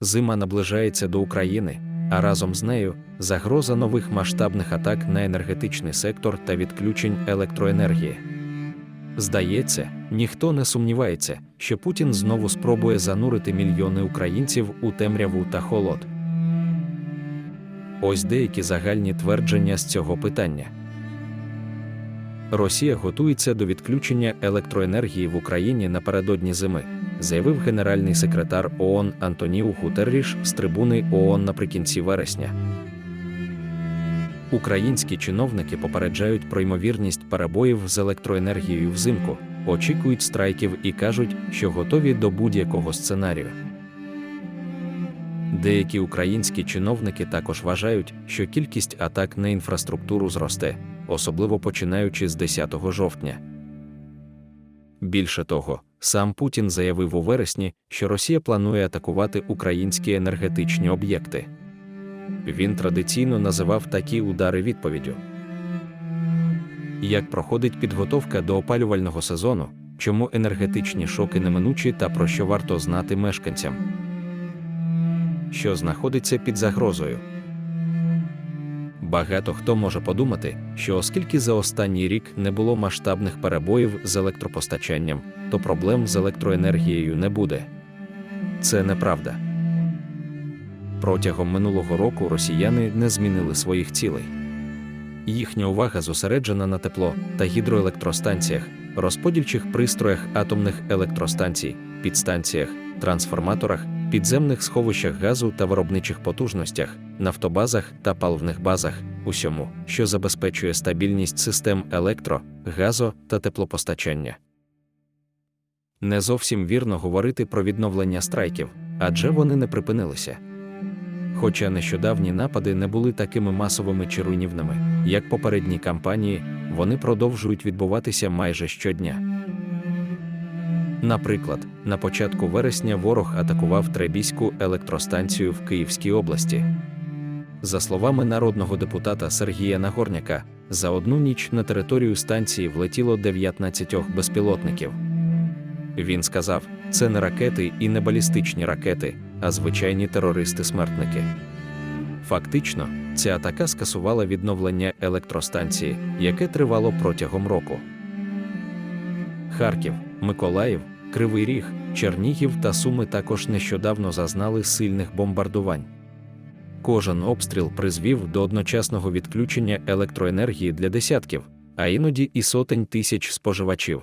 Зима наближається до України, а разом з нею загроза нових масштабних атак на енергетичний сектор та відключень електроенергії. Здається, ніхто не сумнівається, що Путін знову спробує занурити мільйони українців у темряву та холод. Ось деякі загальні твердження з цього питання. Росія готується до відключення електроенергії в Україні напередодні зими, заявив генеральний секретар ООН Антоніу Гутерріш з трибуни ООН наприкінці вересня. Українські чиновники попереджають про ймовірність перебоїв з електроенергією взимку, очікують страйків і кажуть, що готові до будь-якого сценарію. Деякі українські чиновники також вважають, що кількість атак на інфраструктуру зросте, особливо починаючи з 10 жовтня. Більше того, сам Путін заявив у вересні, що Росія планує атакувати українські енергетичні об'єкти. Він традиційно називав такі удари відповіддю. Як проходить підготовка до опалювального сезону, чому енергетичні шоки неминучі та про що варто знати мешканцям, що знаходиться під загрозою. Багато хто може подумати, що оскільки за останній рік не було масштабних перебоїв з електропостачанням, то проблем з електроенергією не буде. Це неправда. Протягом минулого року росіяни не змінили своїх цілей. Їхня увага зосереджена на тепло та гідроелектростанціях, розподільчих пристроях атомних електростанцій, підстанціях, трансформаторах, підземних сховищах газу та виробничих потужностях, нафтобазах та паливних базах, усьому, що забезпечує стабільність систем електро, газо та теплопостачання. Не зовсім вірно говорити про відновлення страйків, адже вони не припинилися. Хоча нещодавні напади не були такими масовими чи руйнівними, як попередні кампанії, вони продовжують відбуватися майже щодня. Наприклад, на початку вересня ворог атакував Требіську електростанцію в Київській області. За словами народного депутата Сергія Нагорняка, за одну ніч на територію станції влетіло 19 безпілотників. Він сказав, це не ракети і не балістичні ракети, а звичайні терористи-смертники. Фактично, ця атака скасувала відновлення електростанції, яке тривало протягом року. Харків, Миколаїв, Кривий Ріг, Чернігів та Суми також нещодавно зазнали сильних бомбардувань. Кожен обстріл призвів до одночасного відключення електроенергії для десятків, а іноді і сотень тисяч споживачів.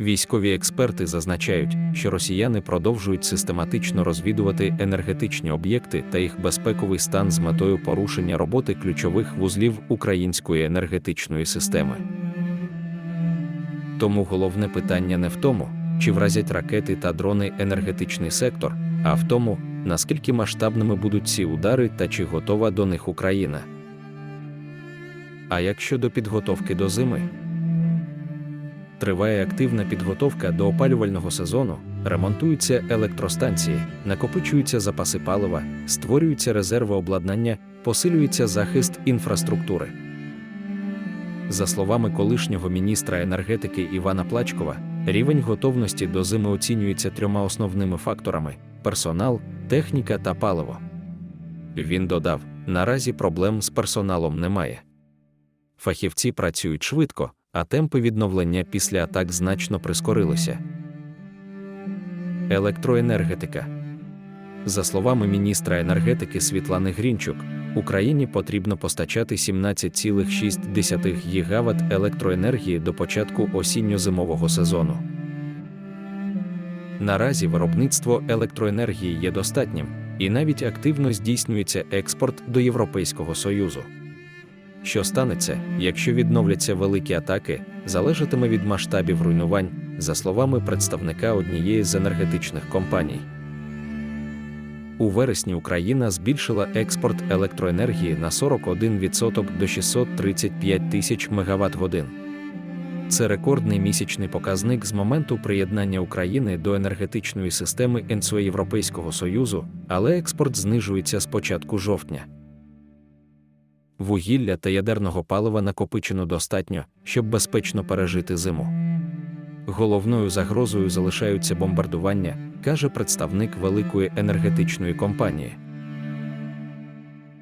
Військові експерти зазначають, що росіяни продовжують систематично розвідувати енергетичні об'єкти та їх безпековий стан з метою порушення роботи ключових вузлів української енергетичної системи. Тому головне питання не в тому, чи вразять ракети та дрони енергетичний сектор, а в тому, наскільки масштабними будуть ці удари та чи готова до них Україна. А як щодо підготовки до зими? Триває активна підготовка до опалювального сезону, ремонтуються електростанції, накопичуються запаси палива, створюються резерви обладнання, посилюється захист інфраструктури. За словами колишнього міністра енергетики Івана Плачкова, рівень готовності до зими оцінюється трьома основними факторами: персонал, техніка та паливо. Він додав: наразі проблем з персоналом немає. Фахівці працюють швидко, а темпи відновлення після атак значно прискорилися. Електроенергетика. За словами міністра енергетики Світлани Грінчук, Україні потрібно постачати 17,6 гігават електроенергії до початку осінньо-зимового сезону. Наразі виробництво електроенергії є достатнім, і навіть активно здійснюється експорт до Європейського Союзу. Що станеться, якщо відновляться великі атаки, залежатиме від масштабів руйнувань, за словами представника однієї з енергетичних компаній. У вересні Україна збільшила експорт електроенергії на 41% до 635 тисяч МВт годин. Це рекордний місячний показник з моменту приєднання України до енергетичної системи ЕНСО Європейського Союзу, але експорт знижується з початку жовтня. Вугілля та ядерного палива накопичено достатньо, щоб безпечно пережити зиму. Головною загрозою залишаються бомбардування, каже представник великої енергетичної компанії.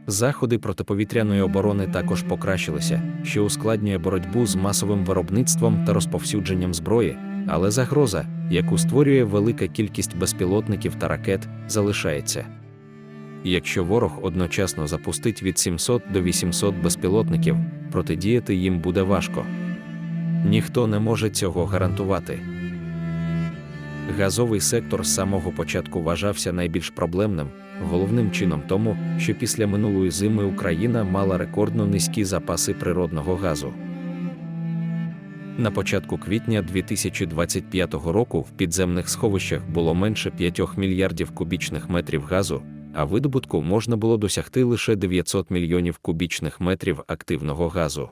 Заходи протиповітряної оборони також покращилися, що ускладнює боротьбу з масовим виробництвом та розповсюдженням зброї, але загроза, яку створює велика кількість безпілотників та ракет, залишається. Якщо ворог одночасно запустить від 700 до 800 безпілотників, протидіяти їм буде важко. Ніхто не може цього гарантувати. Газовий сектор з самого початку вважався найбільш проблемним, головним чином тому, що після минулої зими Україна мала рекордно низькі запаси природного газу. На початку квітня 2025 року в підземних сховищах було менше 5 мільярдів кубічних метрів газу, а видобутку можна було досягти лише 900 мільйонів кубічних метрів активного газу.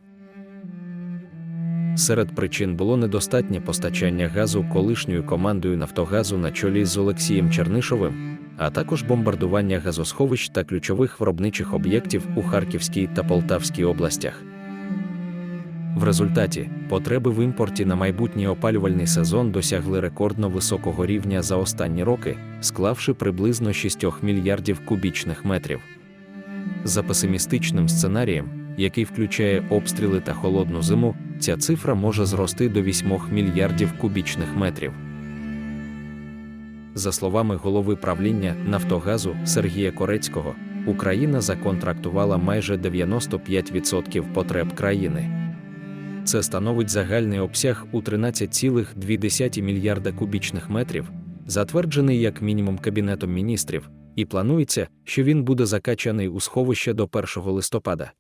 Серед причин було недостатнє постачання газу колишньою командою Нафтогазу на чолі з Олексієм Чернишовим, а також бомбардування газосховищ та ключових виробничих об'єктів у Харківській та Полтавській областях. В результаті потреби в імпорті на майбутній опалювальний сезон досягли рекордно високого рівня за останні роки, склавши приблизно 6 мільярдів кубічних метрів. За песимістичним сценарієм, який включає обстріли та холодну зиму, ця цифра може зрости до 8 мільярдів кубічних метрів. За словами голови правління Нафтогазу Сергія Корецького, Україна законтрактувала майже 95% потреб країни. Це становить загальний обсяг у 13,2 мільярда кубічних метрів, затверджений як мінімум Кабінетом міністрів, і планується, що він буде закачаний у сховище до 1 листопада.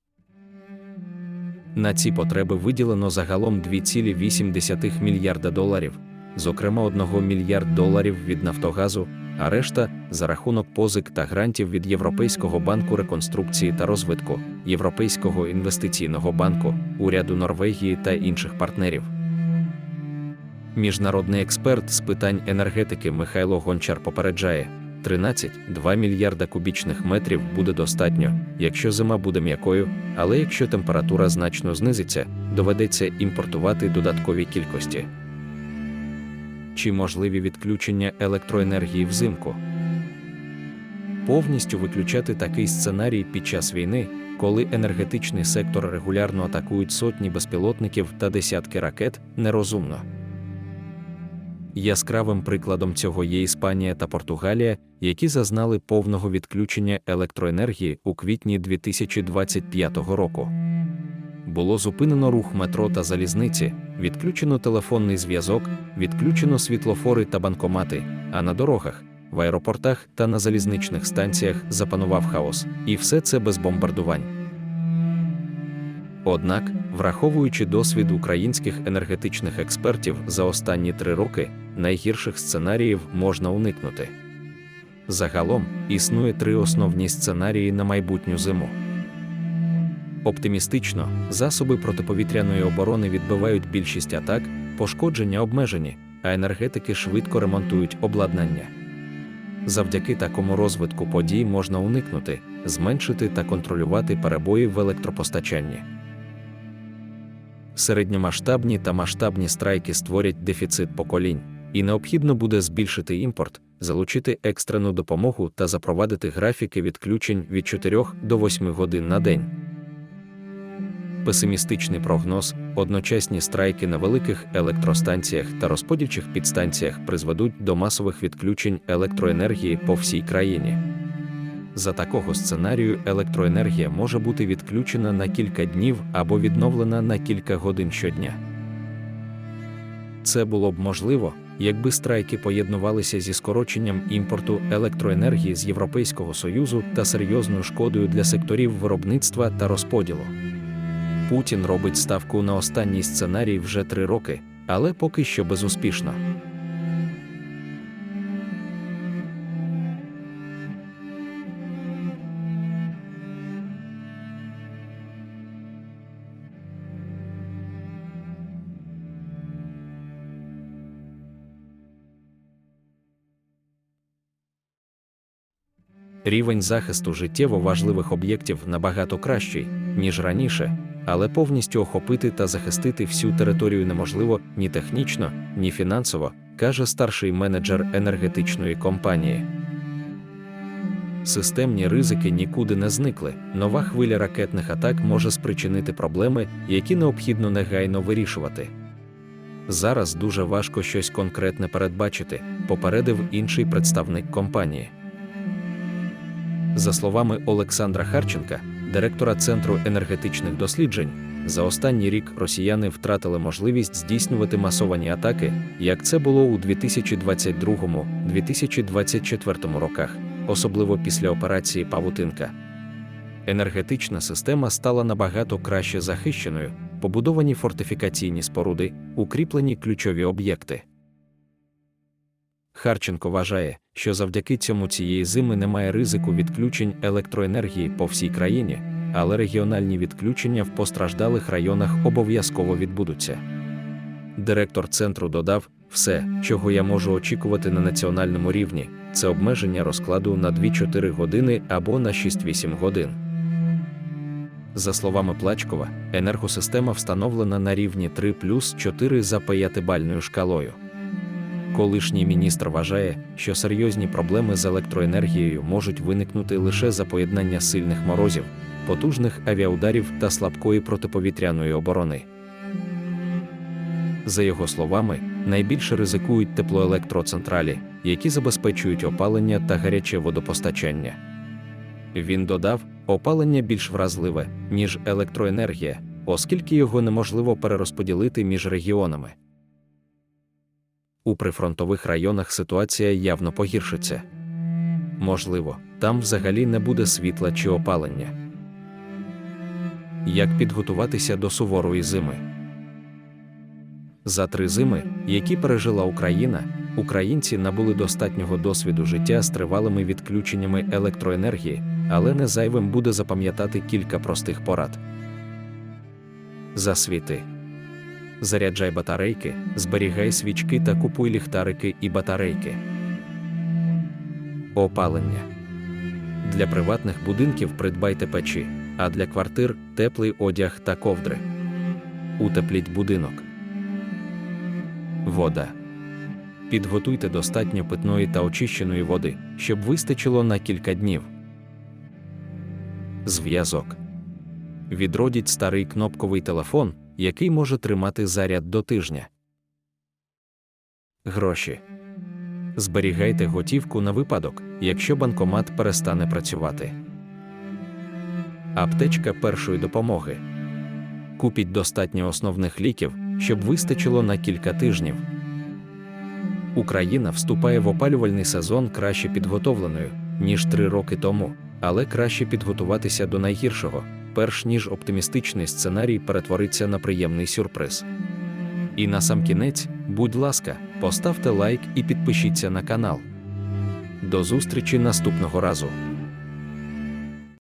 На ці потреби виділено загалом 2,8 мільярда доларів, зокрема 1 мільярд доларів від Нафтогазу, а решта за рахунок позик та грантів від Європейського банку реконструкції та розвитку, Європейського інвестиційного банку, уряду Норвегії та інших партнерів. Міжнародний експерт з питань енергетики Михайло Гончар попереджає. 13-2 мільярда кубічних метрів буде достатньо, якщо зима буде м'якою, але якщо температура значно знизиться, доведеться імпортувати додаткові кількості. Чи можливі відключення електроенергії взимку? Повністю виключати такий сценарій під час війни, коли енергетичний сектор регулярно атакують сотні безпілотників та десятки ракет, нерозумно. Яскравим прикладом цього є Іспанія та Португалія, які зазнали повного відключення електроенергії у квітні 2025 року. Було зупинено рух метро та залізниці, відключено телефонний зв'язок, відключено світлофори та банкомати, а на дорогах, в аеропортах та на залізничних станціях запанував хаос, і все це без бомбардувань. Однак, враховуючи досвід українських енергетичних експертів за останні три роки, найгірших сценаріїв можна уникнути. Загалом існує три основні сценарії на майбутню зиму. Оптимістично, засоби протиповітряної оборони відбивають більшість атак, пошкодження обмежені, а енергетики швидко ремонтують обладнання. Завдяки такому розвитку подій можна уникнути, зменшити та контролювати перебої в електропостачанні. Середньомасштабні та масштабні страйки створять дефіцит поколінь, і необхідно буде збільшити імпорт, залучити екстрену допомогу та запровадити графіки відключень від 4 до 8 годин на день. Песимістичний прогноз, одночасні страйки на великих електростанціях та розподільчих підстанціях призведуть до масових відключень електроенергії по всій країні. За такого сценарію електроенергія може бути відключена на кілька днів або відновлена на кілька годин щодня. Це було б можливо, якби страйки поєднувалися зі скороченням імпорту електроенергії з Європейського Союзу та серйозною шкодою для секторів виробництва та розподілу. Путін робить ставку на останній сценарій вже три роки, але поки що безуспішно. Рівень захисту життєво важливих об'єктів набагато кращий, ніж раніше, але повністю охопити та захистити всю територію неможливо ні технічно, ні фінансово, каже старший менеджер енергетичної компанії. Системні ризики нікуди не зникли. Нова хвиля ракетних атак може спричинити проблеми, які необхідно негайно вирішувати. Зараз дуже важко щось конкретне передбачити, попередив інший представник компанії. За словами Олександра Харченка, директора Центру енергетичних досліджень, за останній рік росіяни втратили можливість здійснювати масовані атаки, як це було у 2022-2024 роках, особливо після операції Павутинка. Енергетична система стала набагато краще захищеною, побудовані фортифікаційні споруди, укріплені ключові об'єкти. Харченко вважає, що завдяки цьому цієї зими немає ризику відключень електроенергії по всій країні, але регіональні відключення в постраждалих районах обов'язково відбудуться. Директор центру додав: все, чого я можу очікувати на національному рівні, це обмеження розкладу на 2-4 години або на 6-8 годин. За словами Плачкова, енергосистема встановлена на рівні 3 плюс 4 за п'ятибальною шкалою. Колишній міністр вважає, що серйозні проблеми з електроенергією можуть виникнути лише за поєднання сильних морозів, потужних авіаударів та слабкої протиповітряної оборони. За його словами, найбільше ризикують теплоелектроцентралі, які забезпечують опалення та гаряче водопостачання. Він додав, опалення більш вразливе, ніж електроенергія, оскільки його неможливо перерозподілити між регіонами. У прифронтових районах ситуація явно погіршиться. Можливо, там взагалі не буде світла чи опалення. Як підготуватися до суворої зими? За три зими, які пережила Україна, українці набули достатнього досвіду життя з тривалими відключеннями електроенергії, але не зайвим буде запам'ятати кілька простих порад. Засвіти. Заряджай батарейки, зберігай свічки та купуй ліхтарики і батарейки. Опалення. Для приватних будинків придбайте печі, а для квартир теплий одяг та ковдри. Утепліть будинок. Вода. Підготуйте достатньо питної та очищеної води, щоб вистачило на кілька днів. Зв'язок. Відродіть старий кнопковий телефон, який може тримати заряд до тижня. Гроші. Зберігайте готівку на випадок, якщо банкомат перестане працювати. Аптечка першої допомоги. Купіть достатньо основних ліків, щоб вистачило на кілька тижнів. Україна вступає в опалювальний сезон краще підготовленою, ніж три роки тому, але краще підготуватися до найгіршого, перш ніж оптимістичний сценарій перетвориться на приємний сюрприз. І на сам кінець, будь ласка, поставте лайк і підпишіться на канал. До зустрічі наступного разу.